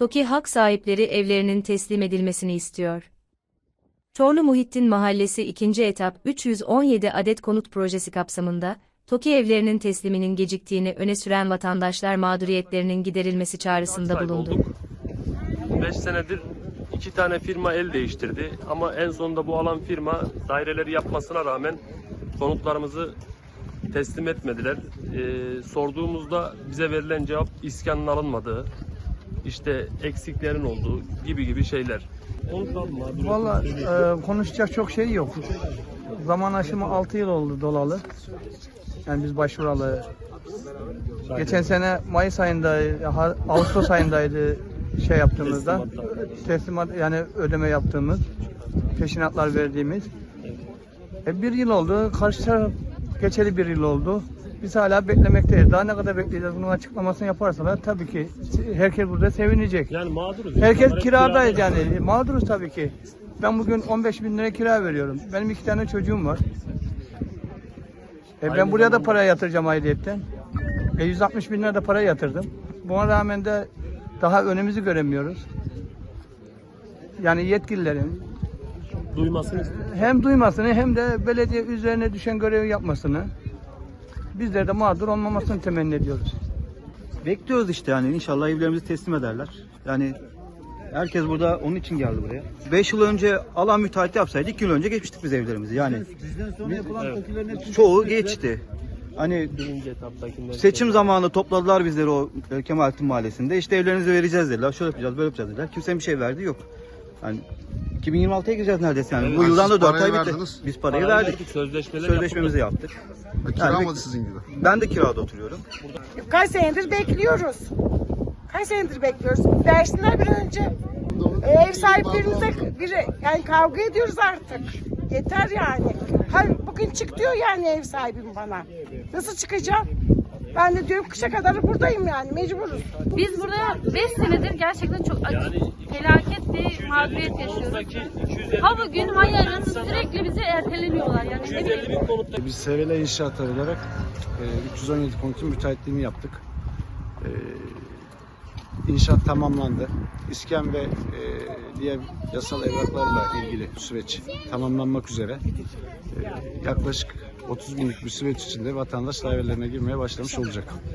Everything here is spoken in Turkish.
TOKİ hak sahipleri evlerinin teslim edilmesini istiyor. Çorlu Muhittin Mahallesi 2. etap 317 adet konut projesi kapsamında, TOKİ evlerinin tesliminin geciktiğini öne süren vatandaşlar mağduriyetlerinin giderilmesi çağrısında bulundu. olduk. 5 senedir iki tane firma el değiştirdi ama en sonunda bu alan firma daireleri yapmasına rağmen konutlarımızı teslim etmediler. Ee, sorduğumuzda bize verilen cevap iskanın alınmadığı, işte eksiklerin olduğu gibi gibi şeyler. Valla e, konuşacak çok şey yok. Zaman aşımı 6 yıl oldu dolalı. Yani biz başvuralı. Geçen sene Mayıs ayında, Ağustos ayındaydı şey yaptığımızda. Teslimat yani ödeme yaptığımız, peşinatlar verdiğimiz. E, bir yıl oldu. Karşı taraf geçeli bir yıl oldu. Biz hala beklemekteyiz. Daha ne kadar bekleyeceğiz? Bunun açıklamasını yaparsalar tabii ki herkes burada sevinecek. Yani mağduruz. Herkes kiradayız kirada. yani. Mağduruz tabii ki. Ben bugün 15 bin lira kira veriyorum. Benim iki tane çocuğum var. E ben Aynı buraya da para yatıracağım aidiyetten. E 160 bin lira da para yatırdım. Buna rağmen de daha önümüzü göremiyoruz. Yani yetkililerin Duymasını hem duymasını hem de belediye üzerine düşen görevi yapmasını bizler de mağdur olmamasını temenni ediyoruz. Bekliyoruz işte yani inşallah evlerimizi teslim ederler. Yani herkes burada onun için geldi buraya. 5 yıl önce alan müteahhit yapsaydı 2 yıl önce geçmiştik biz evlerimizi. Yani çoğu geçti. Hani seçim zamanı topladılar bizleri o e, Kemalettin Mahallesi'nde. İşte evlerinizi vereceğiz dediler. Şöyle yapacağız, böyle yapacağız dediler. Kimsenin bir şey verdi yok. Yani 2026'ya gireceğiz neredeyse yani. Bu Ha, yıldan siz da 4 parayı ay bitti. verdiniz. Biz parayı Parayı verdik. verdik, sözleşmeler Sözleşmemizi yaptık. Kira Yani- mı sizin gibi? Ben de kirada oturuyorum. Kaç senedir bekliyoruz. Kaç senedir bekliyoruz. Versinler bir an önce. E, ev sahiplerimize bir, yani kavga ediyoruz artık. Yeter yani. Ha, bugün çık diyor yani ev sahibim bana. Nasıl çıkacağım? Ben de diyorum kışa kadar buradayım yani mecburuz. Biz burada 5 senedir gerçekten çok acı, felaket mağduriyet yaşıyoruz. Ha bugün ha yarın sürekli bizi erteleniyorlar yani. Ne bileyim. Biz Sevele İnşaatlar olarak e, 317 konutun müteahhitliğini yaptık. E, İnşaat tamamlandı. İskan ve e, diğer yasal evraklarla ilgili süreç tamamlanmak üzere. E, yaklaşık 30 günlük bir süreç içinde vatandaş dairelerine girmeye başlamış olacak.